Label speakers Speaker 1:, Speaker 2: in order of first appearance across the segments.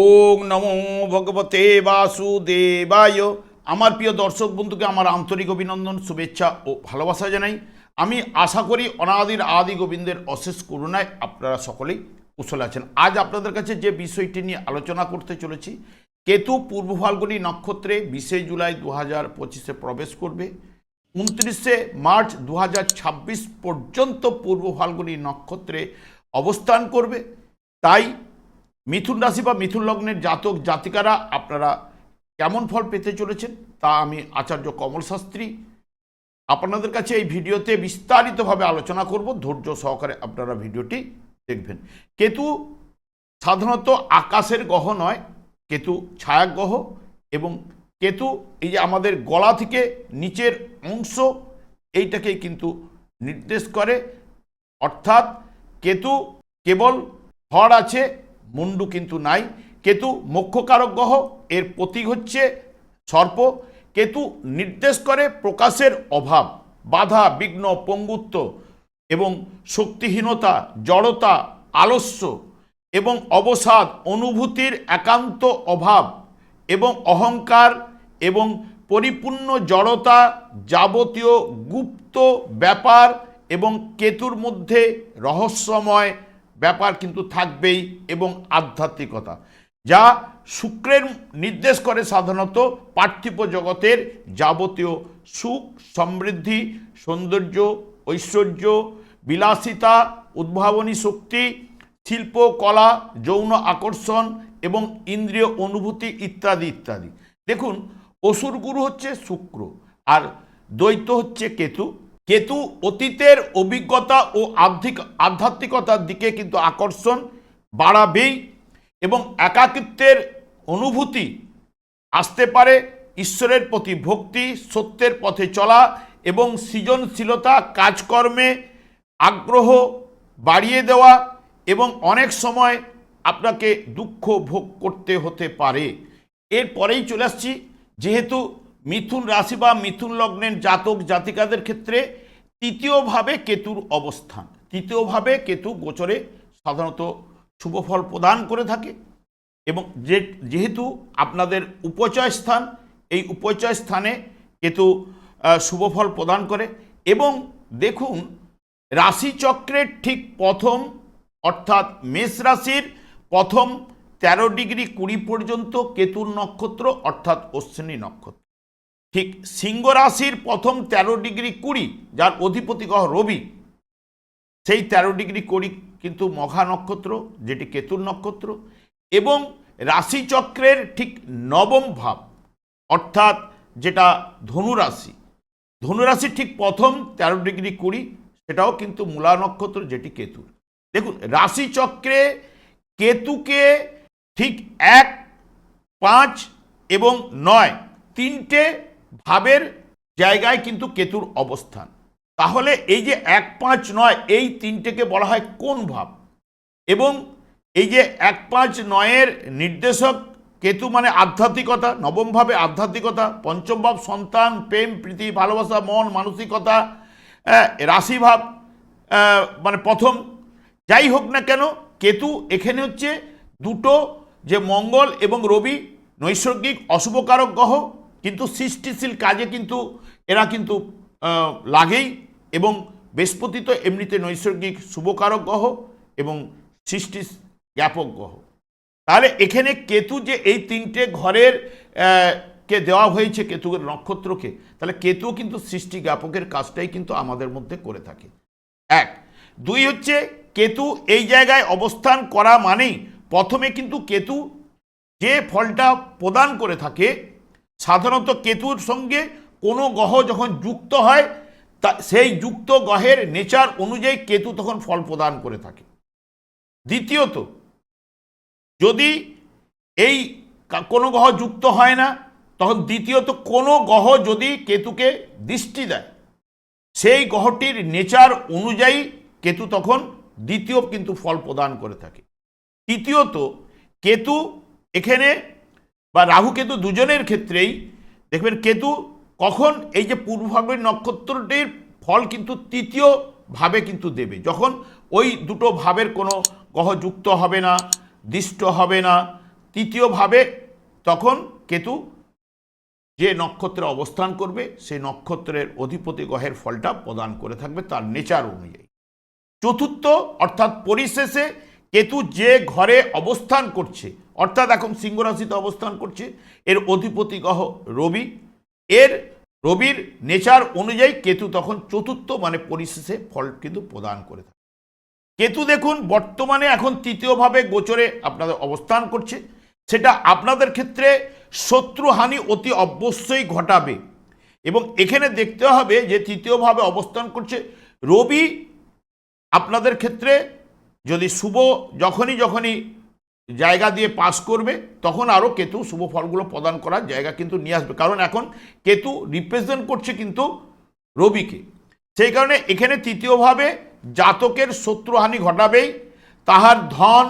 Speaker 1: ওং নমো ভগবতে বাসুদেবায়। আমার প্রিয় দর্শক বন্ধুকে আমার আন্তরিক অভিনন্দন, শুভেচ্ছা ও ভালোবাসা জানাই। আমি আশা করি অনাদির আদি গোবিন্দের অশেষ করুণায় আপনারা সকলেই কুশল আছেন। আজ আপনাদের কাছে যে বিষয়টি নিয়ে আলোচনা করতে চলেছি, কেতু পূর্ব ফাল্গুনী নক্ষত্রে বিশে জুলাই দু হাজার পঁচিশে প্রবেশ করবে। উনত্রিশে মার্চ দু হাজার ছাব্বিশ পর্যন্ত পূর্ব ফাল্গুনী নক্ষত্রে অবস্থান করবে। তাই মিথুন রাশি বা মিথুন লগ্নের জাতক জাতিকারা আপনারা কেমন ফল পেতে চলেছেন তা আমি আচার্য কমল শাস্ত্রী আপনাদের কাছে এই ভিডিওতে বিস্তারিতভাবে আলোচনা করব। ধৈর্য সহকারে আপনারা ভিডিওটি দেখবেন। কেতু সাধারণত আকাশের গ্রহ নয়, কেতু ছায়া ছায়াগ্রহ এবং কেতু এই যে আমাদের গলা থেকে নিচের অংশ এইটাকেই কিন্তু নির্দেশ করে। অর্থাৎ কেতু কেবল হর আছে মুন্ডু কিন্তু নাই। কেতু মুখ্যকারক গ্রহ এর প্রতীক হচ্ছে সর্প। কেতু নির্দেশ করে প্রকাশের অভাব, বাধা, বিঘ্ন, পঙ্গুত্ব এবং শক্তিহীনতা, জড়তা, আলস্য এবং অবসাদ, অনুভূতির একান্ত অভাব এবং অহংকার এবং পরিপূর্ণ জড়তা যাবতীয় গুপ্ত ব্যাপার এবং কেতুর মধ্যে রহস্যময় ব্যাপার কিন্তু থাকবেই এবং আধ্যাত্মিকতা। যা শুক্রের নির্দেশ করে সাধারণত পার্থিব জগতের যাবতীয় সুখ, সমৃদ্ধি, সৌন্দর্য, ঐশ্বর্য, বিলাসিতা, উদ্ভাবনী শক্তি, শিল্প, কলা, যৌন আকর্ষণ এবং ইন্দ্রিয় অনুভূতি ইত্যাদি ইত্যাদি। দেখুন, অসুর গুরু হচ্ছে শুক্র আর দ্বৈত হচ্ছে কেতু। কেতু অতীতের অভিজ্ঞতা ও আধ্যাত্মিক, আধ্যাত্মিকতার দিকে কিন্তু আকর্ষণ বাড়াবেই এবং একাকিত্বের অনুভূতি আসতে পারে ঈশ্বরের প্রতি ভক্তি, সত্যের পথে চলা এবং সৃজনশীলতা, কাজকর্মে আগ্রহ বাড়িয়ে দেওয়া এবং অনেক সময় আপনাকে দুঃখ ভোগ করতে হতে পারে। এরপরেই চলে আসছি, যেহেতু মিথুন রাশি বা মিথুন লগ্নের জাতক জাতিকাদের ক্ষেত্রে তৃতীয়ভাবে কেতুর অবস্থান। তৃতীয়ভাবে কেতু গোচরে সাধারণত শুভ ফল প্রদান করে থাকে এবং যে যেহেতু আপনাদের উপচয় স্থান এই উপচয় স্থানে কেতু আহ, শুভ ফল প্রদান করে এবং দেখুন রাশিচক্রের ঠিক প্রথম অর্থাৎ মেষ রাশির প্রথম তেরো ডিগ্রি কুড়ি পর্যন্ত কেতুর নক্ষত্র অর্থাৎ অশ্বিনী নক্ষত্র। ঠিক সিংহ রাশির প্রথম তেরো ডিগ্রি কুড়ি, যার অধিপতি গ্রহ রবি, সেই তেরো ডিগ্রি কুড়ি কিন্তু মঘা নক্ষত্র, যেটি কেতুর নক্ষত্র, এবং রাশিচক্রের ঠিক নবম ভাব, অর্থাৎ যেটা ধনুরাশি। ধনুরাশির ঠিক প্রথম তেরো ডিগ্রি কুড়ি, সেটাও কিন্তু মূলা নক্ষত্র, যেটি কেতুর দেখুন, রাশিচক্রে কেতুকে ঠিক এক, পাঁচ এবং নয়, তিনটে ভাবের জায়গায় কিন্তু কেতুর অবস্থান। তাহলে এই যে এক পাঁচ নয়, এই তিনটেকে বলা হয় কোন ভাব? এবং এই যে এক পাঁচ নয়ের নির্দেশক কেতু মানে আধ্যাত্মিকতা নবমভাবে আধ্যাত্মিকতা, পঞ্চম ভাব সন্তান, প্রেম, প্রীতি, ভালোবাসা, মন, মানসিকতা রাশিভাব মানে প্রথম। যাই হোক না কেন, কেতু এখানে হচ্ছে দুটো যে মঙ্গল এবং রবি নৈসর্গিক অশুভকারক গ্রহ কিন্তু সৃষ্টিশীল কাজে কিন্তু এরা কিন্তু লাগেই এবং বৃহস্পতি তো এমনিতে নৈসর্গিক শুভকারক গ্রহ এবং সৃষ্টি জ্ঞাপক গ্রহ। তাহলে এখানে কেতু যে এই তিনটে ঘরের কে দেওয়া হয়েছে কেতুর নক্ষত্রকে, তাহলে কেতু কিন্তু সৃষ্টি জ্ঞাপকের কাজটাই কিন্তু আমাদের মধ্যে করে থাকে। এক। দুই হচ্ছে কেতু এই জায়গায় অবস্থান করা মানেই প্রথমে কিন্তু কেতু যে ফলটা প্রদান করে থাকে সাধারণত কেতুর সঙ্গে কোনো গ্রহ যখন যুক্ত হয়, তা সেই যুক্ত গ্রহের নেচার অনুযায়ী কেতু তখন ফল প্রদান করে থাকে। দ্বিতীয়ত, যদি এই কোনো গ্রহ যুক্ত হয় না, তখন দ্বিতীয়ত কোনো গ্রহ যদি কেতুকে দৃষ্টি দেয়, সেই গ্রহটির নেচার অনুযায়ী কেতু তখন দ্বিতীয় কিন্তু ফল প্রদান করে থাকে। তৃতীয়ত, কেতু এখানে বা রাহু কেতু দুজনের ক্ষেত্রেই, দেখবেন কেতু কখন এই যে পূর্বভাগের নক্ষত্রটির ফল কিন্তু তৃতীয় ভাবে কিন্তু দেবে। যখন ওই দুটো ভাবের কোনো গ্রহ যুক্ত হবে না, দৃষ্ট হবে না তৃতীয়ভাবে তখন কেতু যে নক্ষত্রে অবস্থান করবে, সেই নক্ষত্রের অধিপতি গ্রহের ফলটা প্রদান করে থাকবে তার নেচার অনুযায়ী। চতুর্থ অর্থাৎ পরিশেষে কেতু যে ঘরে অবস্থান করছে অর্থাৎ এখন সিংহ রাশিতে অবস্থান করছে, এর অধিপতি গ্রহ রবি। এর রবির নেচার অনুযায়ী কেতু তখন চতুর্থ মানে পরিশেষে ফল কিন্তু প্রদান করে থাকে। কেতু দেখুন, বর্তমানে এখন তৃতীয়ভাবে গোচরে আপনাদের অবস্থান করছে। সেটা আপনাদের ক্ষেত্রে শত্রুহানি অতি অবশ্যই ঘটাবে। এবং এখানে দেখতে হবে যে তৃতীয়ভাবে অবস্থান করছে রবি। আপনাদের ক্ষেত্রে যদি শুভ, যখনই যখনই জায়গা দিয়ে পাস করবে, তখন আরও কেতু শুভ ফলগুলো প্রদান করার জায়গা কিন্তু নিয়ে আসবে। কারণ এখন কেতু রিপ্রেজেন্ট করছে কিন্তু রবিকে। সেই কারণে এখানে তৃতীয়ভাবে জাতকের শত্রুহানি ঘটাবেই, তাহার ধন,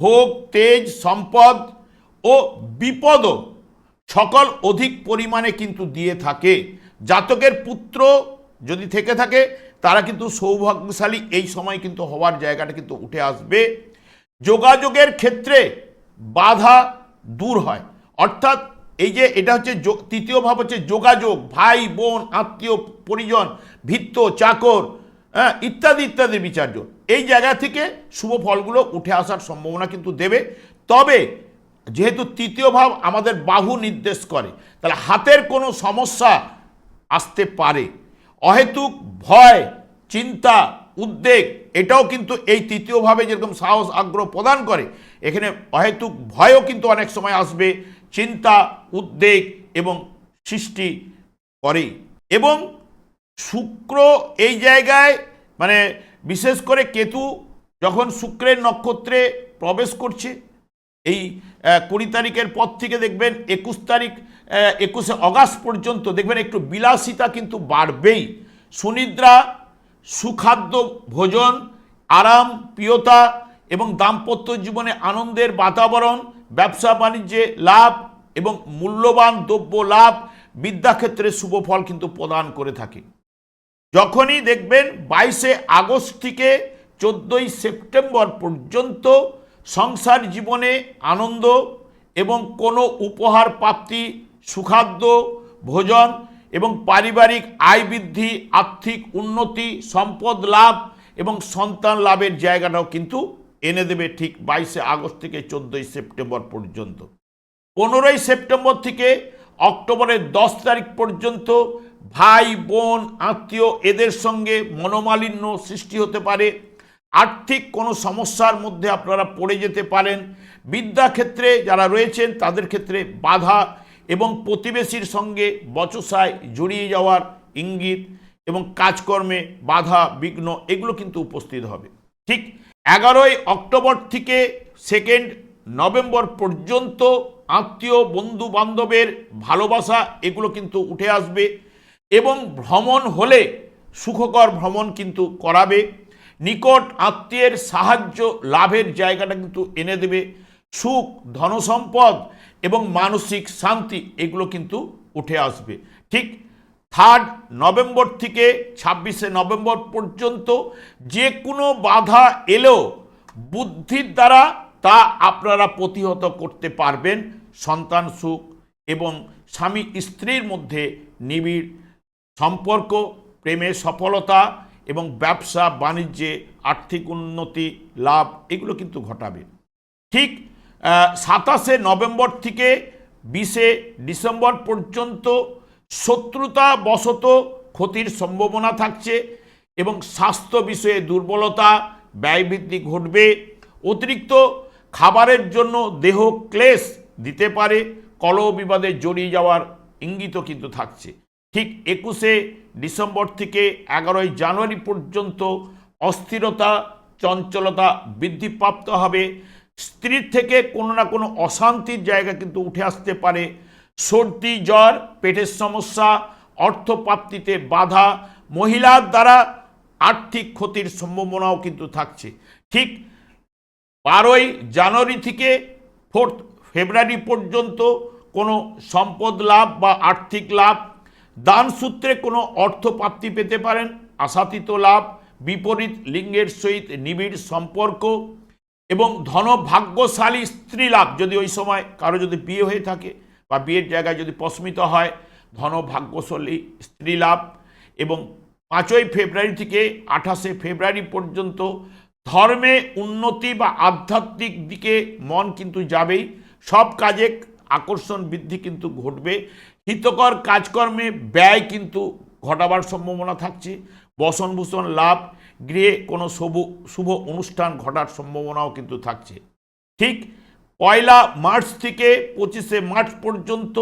Speaker 1: ভোগ, তেজ, সম্পদ ও বিপদও সকল অধিক পরিমাণে কিন্তু দিয়ে থাকে। জাতকের পুত্র যদি থেকে থাকে, তারা কিন্তু সৌভাগ্যশালী এই সময় কিন্তু হওয়ার জায়গাটা কিন্তু উঠে আসবে। যোগাযোগের ক্ষেত্রে বাধা দূর হয়। অর্থাৎ এই যে এটা হচ্ছে তৃতীয় ভাব হচ্ছে যোগাযোগ, ভাই, বোন, আত্মীয়, পরিজন ভিত্ত চাকর হ্যাঁ ইত্যাদি ইত্যাদি বিচার্য। এই জায়গা থেকে শুভ ফলগুলো উঠে আসার সম্ভাবনা কিন্তু দেবে। তবে যেহেতু তৃতীয় ভাব আমাদের বাহু নির্দেশ করে, তাহলে হাতের কোনো সমস্যা আসতে পারে। অহেতুক ভয়, চিন্তা উদ্বেগ, এটাও কিন্তু এই তৃতীয়ভাবে যেরকম সাহস, আগ্রহ প্রদান করে, এখানে অহেতুক ভয়ও কিন্তু অনেক সময় আসবে, চিন্তা, উদ্বেগ এবং সৃষ্টি করে এবং শুক্র এই জায়গায় মানে বিশেষ করে কেতু যখন শুক্রের নক্ষত্রে প্রবেশ করছে, এই কুড়ি তারিখের পর থেকে দেখবেন একুশ তারিখ একুশে অগাস্ট পর্যন্ত দেখবেন একটু বিলাসিতা কিন্তু বাড়বেই। সুনিদ্রা সুখাদ্য ভোজন, আরাম, প্রিয়তা এবং দাম্পত্য জীবনে আনন্দের বাতাবরণ, ব্যবসা বাণিজ্যে লাভ এবং মূল্যবান দ্রব্য লাভ, বিদ্যাক্ষেত্রে শুভ ফল কিন্তু প্রদান করে থাকে। যখনই দেখবেন বাইশে আগস্ট থেকে চোদ্দোই সেপ্টেম্বর পর্যন্ত সংসার জীবনে আনন্দ এবং কোনো উপহার, প্রাপ্তি, সুখাদ্য, ভোজন এবং পারিবারিক আয় বৃদ্ধি, আর্থিক উন্নতি, সম্পদ লাভ এবং সন্তান লাভের জায়গাটাও কিন্তু এনে দেবে ঠিক বাইশে আগস্ট থেকে চোদ্দোই সেপ্টেম্বর পর্যন্ত। পনেরোই সেপ্টেম্বর থেকে অক্টোবরের দশ তারিখ পর্যন্ত ভাই, বোন, আত্মীয় এদের সঙ্গে মনোমালিন্য সৃষ্টি হতে পারে। আর্থিক কোনো সমস্যার মধ্যে আপনারা পড়ে যেতে পারেন। বিদ্যাক্ষেত্রে যারা রয়েছেন তাদের ক্ষেত্রে বাধা এবং প্রতিবেশীর সঙ্গে বচসায় জড়িয়ে যাওয়ার ইঙ্গিত এবং কাজকর্মে বাধা, বিঘ্ন এগুলো কিন্তু উপস্থিত হবে। ঠিক এগারোই অক্টোবর থেকে সেকেন্ড নভেম্বর পর্যন্ত আত্মীয় বন্ধু বান্ধবের ভালোবাসা এগুলো কিন্তু উঠে আসবে এবং ভ্রমণ হলে সুখকর ভ্রমণ কিন্তু করাবে। নিকট আত্মীয়ের সাহায্য লাভের জায়গাটা কিন্তু এনে দেবে। সুখ, ধনসম্পদ এবং মানসিক শান্তি, এগুলো কিন্তু উঠে আসবে। ঠিক থার্ড নভেম্বর থেকে ছাব্বিশে নভেম্বর পর্যন্ত যে কোনো বাধা এলেও বুদ্ধির দ্বারা তা আপনারা প্রতিহত করতে পারবেন সন্তান সুখ এবং স্বামী স্ত্রীর মধ্যে নিবিড় সম্পর্ক, প্রেমে সফলতা এবং ব্যবসা, বাণিজ্যে আর্থিক উন্নতি, লাভ, এগুলো কিন্তু ঘটাবে। ঠিক সাতাশে নভেম্বর থেকে বিশে ডিসেম্বর পর্যন্ত শত্রুতা বশত ক্ষতির সম্ভাবনা থাকছে এবং স্বাস্থ্য বিষয়ে দুর্বলতা, ব্যয় বৃদ্ধি ঘটবে। অতিরিক্ত খাবারের জন্য দেহ ক্লেশ দিতে পারে, কলহ বিবাদে জড়িয়ে যাওয়ার ইঙ্গিতও কিন্তু থাকছে। ঠিক একুশে ডিসেম্বর থেকে এগারোই জানুয়ারি পর্যন্ত অস্থিরতা, চঞ্চলতা বৃদ্ধিপ্রাপ্ত হবে। স্ত্রীর থেকে কোনো না কোনো অশান্তির জায়গা কিন্তু উঠে আসতে পারে। সর্দি, জ্বর, পেটের সমস্যা, অর্থপ্রাপ্তিতে বাধা, মহিলার দ্বারা আর্থিক ক্ষতির সম্ভাবনাও কিন্তু থাকছে। ঠিক বারোই জানুয়ারি থেকে ফোর্থ ফেব্রুয়ারি পর্যন্ত কোনো সম্পদ লাভ বা আর্থিক লাভ, দান সূত্রে কোনো অর্থ প্রাপ্তি পেতে পারেন, আশাতীত লাভ, বিপরীত লিঙ্গের সহিত নিবিড় সম্পর্ক এবং ধন ভাগ্যশালী স্ত্রী লাভ যদি ওই সময় কারও যদি বিয়ে হয়ে থাকে বা বিয়ের জায়গায় যদি পস্মিত হয় ধন ভাগ্যশালী স্ত্রী লাভ এবং পাঁচই ফেব্রুয়ারি থেকে আঠাশে ফেব্রুয়ারি পর্যন্ত ধর্মে উন্নতি বা আধ্যাত্মিক দিকে মন কিন্তু যাবেই। সব কাজে আকর্ষণ বৃদ্ধি কিন্তু ঘটবে। হিতকর কাজকর্মে ব্যয় কিন্তু ঘটাবার সম্ভাবনা থাকছে। বসনভূষণ লাভ গৃহে কোনো শুভ শুভ অনুষ্ঠান ঘটার সম্ভাবনাও কিন্তু থাকছে। ঠিক পয়লা মার্চ থেকে পঁচিশে মার্চ পর্যন্ত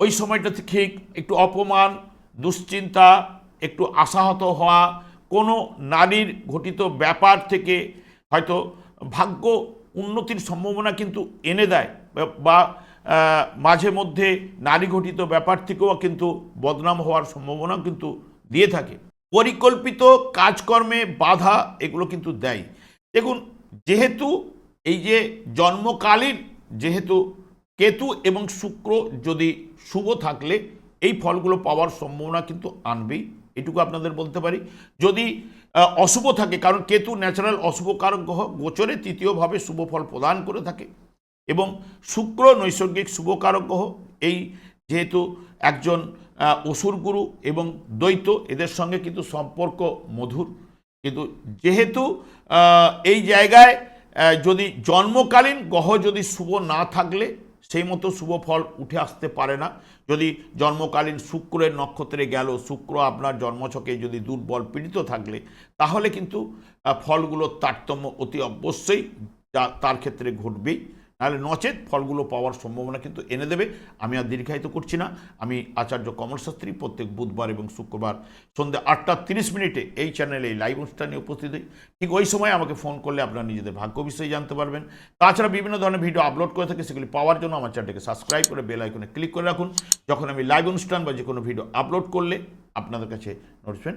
Speaker 1: ওই সময়টা থেকে একটু অপমান, দুশ্চিন্তা, একটু আশাহত হওয়া, কোনো নারীর ঘটিত ব্যাপার থেকে হয়তো ভাগ্য উন্নতির সম্ভাবনা কিন্তু এনে দেয় বা- মাঝে মধ্যে নারী ঘটিত ব্যাপার থেকেও কিন্তু বদনাম হওয়ার সম্ভাবনা কিন্তু দিয়ে থাকে। পরিকল্পিত কাজকর্মে বাধা এগুলো কিন্তু দেয়। দেখুন, যেহেতু এই যে জন্মকালীন যেহেতু কেতু এবং শুক্র যদি শুভ থাকলে, এই ফলগুলো পাওয়ার সম্ভাবনা কিন্তু আনবেই। এটুকু আপনাদের বলতে পারি। যদি অশুভ থাকে, কারণ কেতু ন্যাচারাল অশুভ কারক গ্রহ, গোচরে তৃতীয়ভাবে শুভ ফল প্রদান করে থাকে এবং শুক্র নৈসর্গিক শুভকারক গ্রহ, এই যেহেতু একজন অসুর গুরু এবং দ্বৈত, এদের সঙ্গে কিন্তু সম্পর্ক মধুর। কিন্তু যেহেতু এই জায়গায় যদি জন্মকালীন গ্রহ যদি শুভ না থাকলে, সেই মতো শুভ ফল উঠে আসতে পারে না। যদি জন্মকালীন শুক্রের নক্ষত্রে গেল, শুক্র আপনার জন্মছকে যদি দুর্বল পীড়িত থাকলে, তাহলে কিন্তু ফলগুলোর তারতম্য অতি অবশ্যই তার ক্ষেত্রে ঘটবেই। নাহলে নচেত ফলগুলো পাওয়ার সম্ভাবনা কিন্তু এনে দেবে। আমি আর দীর্ঘায়িত করছি না। আমি আচার্য কমল শাস্ত্রী প্রত্যেক বুধবার এবং শুক্রবার সন্ধ্যে আটটা তিরিশ মিনিটে এই চ্যানেলে এই লাইভ অনুষ্ঠানে উপস্থিত হই। ঠিক ওই সময় আমাকে ফোন করলে আপনারা নিজেদের ভাগ্য বিষয়ে জানতে পারবেন। তাছাড়া বিভিন্ন ধরনের ভিডিও আপলোড করে থাকি, সেগুলি পাওয়ার জন্য আমার চ্যানেলকে সাবস্ক্রাইব করে বেল আইকনে ক্লিক করে রাখুন। যখন আমি লাইভ অনুষ্ঠান বা যে কোনো ভিডিও আপলোড করলে আপনাদের কাছে নোটিফিকেশন